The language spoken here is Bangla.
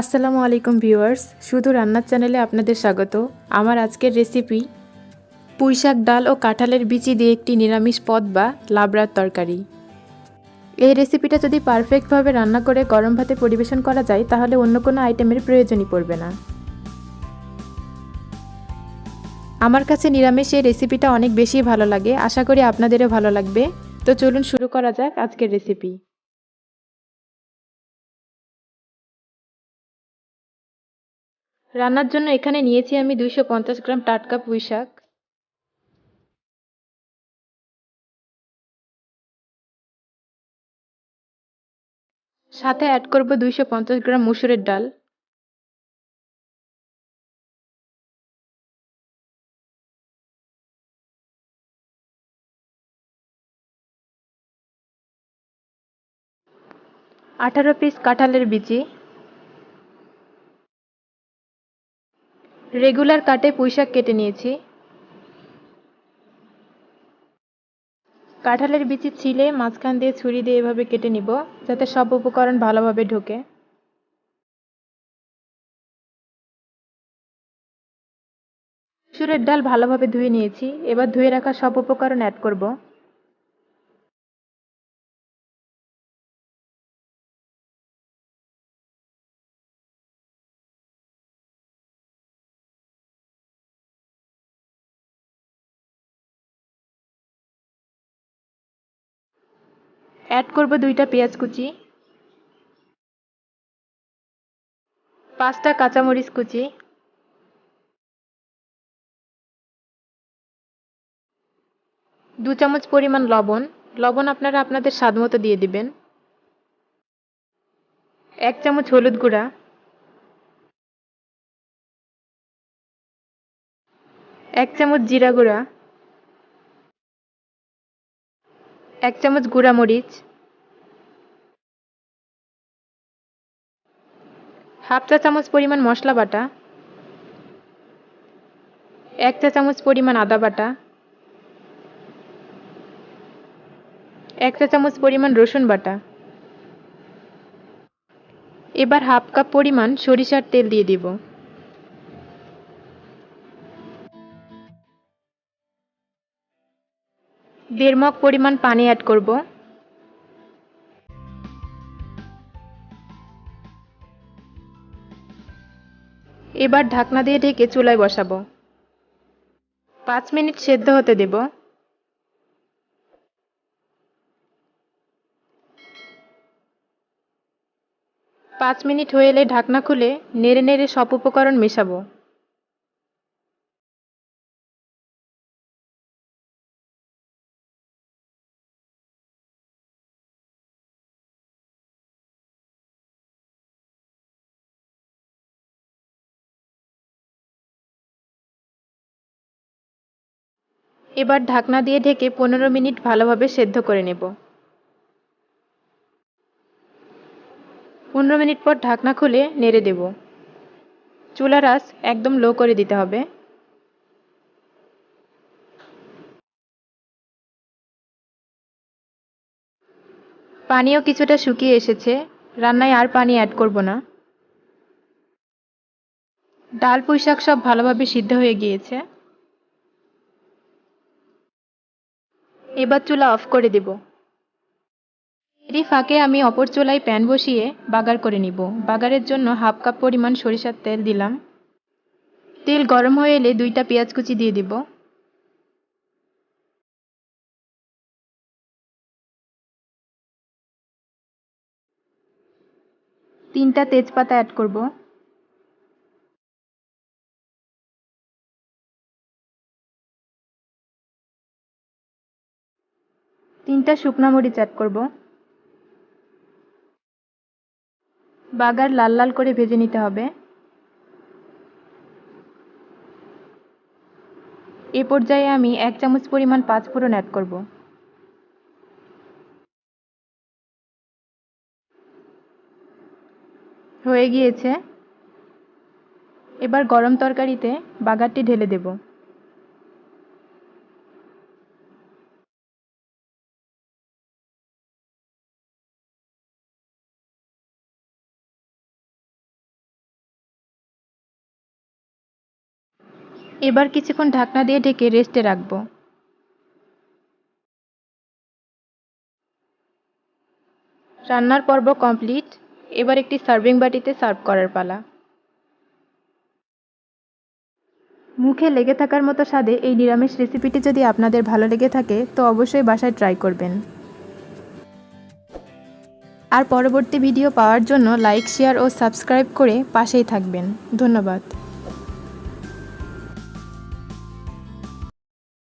আসসালামু আলাইকুম ভিউয়ার্স, শুধু রান্নার চ্যানেলে আপনাদের স্বাগত। আমার আজকের রেসিপি পুঁইশাক ডাল ও কাঁঠালের বিচি দিয়ে একটি নিরামিষ পদ বা লাবড়ার তরকারি। এই রেসিপিটা যদি পারফেক্টভাবে রান্না করে গরম ভাতে পরিবেশন করা যায়, তাহলে অন্য কোনো আইটেমের প্রয়োজনই পড়বে না। আমার কাছে নিরামিষ এই রেসিপিটা অনেক বেশি ভালো লাগে, আশা করি আপনাদেরও ভালো লাগবে। তো চলুন শুরু করা যাক আজকের রেসিপি। রান্নার জন্য এখানে নিয়েছি আমি দুইশো পঞ্চাশ গ্রাম টাটকা পুঁই শাক। সাথে অ্যাড করব দুইশো পঞ্চাশ গ্রাম মুসুরের ডাল। আঠারো পিস কাঁঠালের বিচি। রেগুলার কাটে পুঁইশাক কেটে নিয়েছি। কাঁঠালের বিচি ছিলে, মাঝখান দিয়ে ছুরি দিয়ে এভাবে কেটে নিব, যাতে সব উপকরণ ভালোভাবে ঢোকে। সুরের ডাল ভালোভাবে ধুয়ে নিয়েছি, এবার ধুয়ে রাখা সব উপকরণ অ্যাড করব। অ্যাড করব দুইটা পেঁয়াজ কুচি। পাঁচটা কাঁচামরিচ কুচি। দু চামচ পরিমাণ লবণ। লবণ আপনারা আপনাদের স্বাদ মতো দিয়ে দিবেন। এক চামচ হলুদ গুঁড়া। এক চামচ জিরা গুঁড়া। এক চামচ গুঁড়া মরিচ হাফ চা চামচ পরিমাণ মশলা বাটা, এক চা চামচ পরিমাণ আদা বাটা, এক চা চামচ পরিমাণ রসুন বাটা। এবার হাফ কাপ পরিমাণ সরিষার তেল দিয়ে দিব। দেড় মগ পরিমাণ পানি অ্যাড করব। এবার ঢাকনা দিয়ে ঢেকে চুলায় বসাবো। পাঁচ মিনিট সেদ্ধ হতে দেব। পাঁচ মিনিট হয়ে এলে ঢাকনা খুলে নেড়ে নেড়ে সব উপকরণ মেশাবো। এবার ঢাকনা দিয়ে ঢেকে পনেরো মিনিট ভালোভাবে সেদ্ধ করে নেব। পনেরো মিনিট পর ঢাকনা খুলে নেড়ে দেব। চুলার আঁচ একদম লো করে দিতে হবে। পানিও কিছুটা শুকিয়ে এসেছে। রান্নায় আর পানি অ্যাড করব না। ডাল পুঁই শাক সব ভালোভাবে সিদ্ধ হয়ে গিয়েছে। এবার চুলা অফ করে দেব। এরই ফাঁকে আমি অপর চুলায় প্যান বসিয়ে বাগার করে নিব। বাগারের জন্য হাফ কাপ পরিমাণ সরিষার তেল দিলাম। তেল গরম হয়ে এলে দুইটা পেঁয়াজ কুচি দিয়ে দিব। তিনটা তেজপাতা অ্যাড করব। তিনটা শুকনা মরিচ অ্যাড করব। বাগার লাল লাল করে ভেজে নিতে হবে। এ পর্যায়ে আমি এক চামচ পরিমাণ পাঁচ পাঁচফোড়ন অ্যাড করব। হয়ে গিয়েছে। এবার গরম তরকারিতে বাগারটি ঢেলে দেবো। এবার কিছুক্ষণ ঢাকনা দিয়ে ঢেকে রেস্টে রাখব। রান্নার পর্ব কমপ্লিট। এবার একটি সার্ভিং বাটিতে সার্ভ করার পালা। মুখে লেগে থাকার মতো স্বাদে এই নিরামিষ রেসিপিটি যদি আপনাদের ভালো লেগে থাকে, তো অবশ্যই বাসায় ট্রাই করবেন। আর পরবর্তী ভিডিও পাওয়ার জন্য লাইক, শেয়ার ও সাবস্ক্রাইব করে পাশেই থাকবেন। ধন্যবাদ।